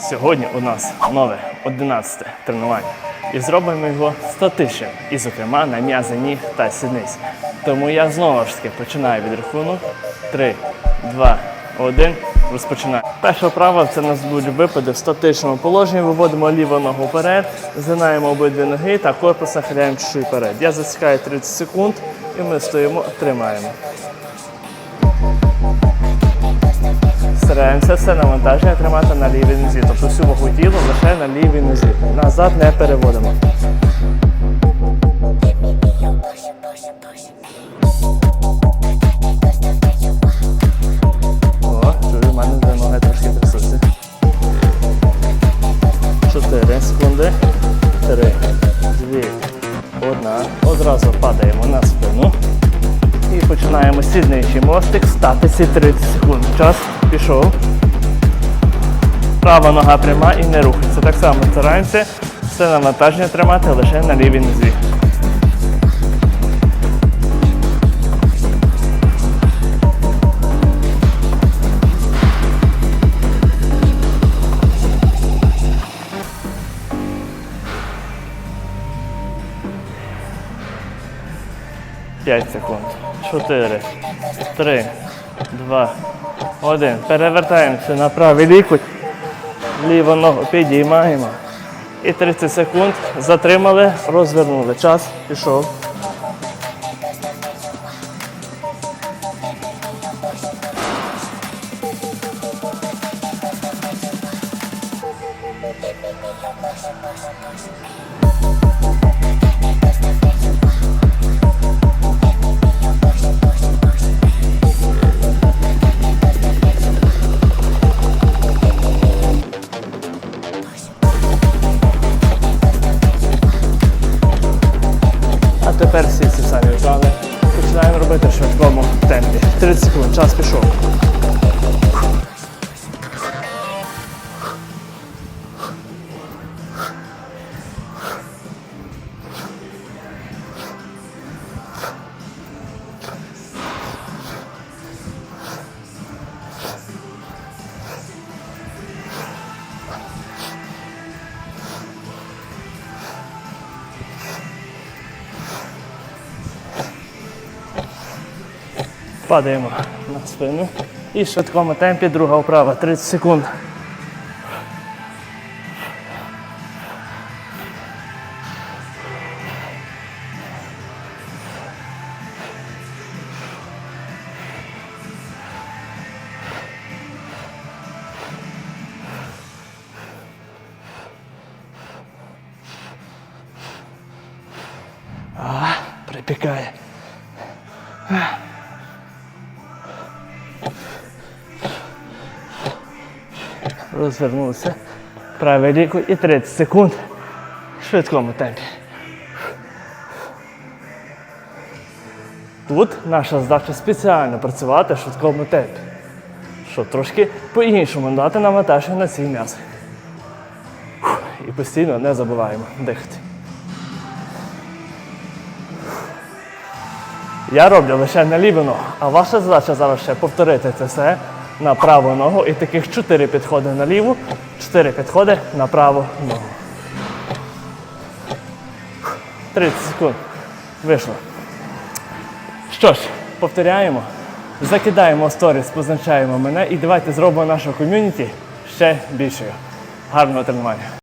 Сьогодні у нас нове 11 тренування. І зробимо його статичним, і, зокрема, на м'язи ніг та сідниць. Тому я знову ж таки починаю від рахунок. 3, 2, 1. Розпочинаю. Перша вправа це у нас будуть випади в статичному положенні. Виводимо ліву ногу вперед, згинаємо обидві ноги та корпус нахиляємо чуть вперед. Я засікаю 30 секунд і ми стоїмо, тримаємо. Стараємося все навантаження тримати на лівій нозі, тобто всю вагу тіла лише на лівій нозі. Назад не переводимо. О, чую, в мене вже трошки трясуться. 4 секунди. 3, 2, 1. Одразу падаємо на спину. І починаємо сідничий мостик, статися 30 секунд. Час пішов. Права нога пряма і не рухається. Так само стараємося все навантаження тримати лише на лівій нозі. П'ять секунд. Чотири, три, два, один. Перевертаємося на правий лікоть. Ліву ногу підіймаємо. І 30 секунд затримали, розвернули. Час пішов. А тепер всі ці самі вправи починаємо робити в швидкому темпі. 30 секунд, час пішов. Падаємо на спину. І в швидкому темпі друга вправа. 30 секунд. А. Розвернувся. Правий лікоть і 30 секунд в швидкому темпі. Тут наша задача спеціально працювати в швидкому темпі. Щоб трошки по-іншому дати навантаження на ці м'язи. І постійно не забуваємо дихати. Я роблю лише на ногу, а ваша задача зараз ще повторити це все на праву ногу і таких 4 підходи на ліву, 4 підходи на праву ногу. 30 секунд. Вийшло. Що ж, повторяємо, закидаємо сторіс, позначаємо мене і давайте зробимо нашу ком'юніті ще більшою. Гарного тренування.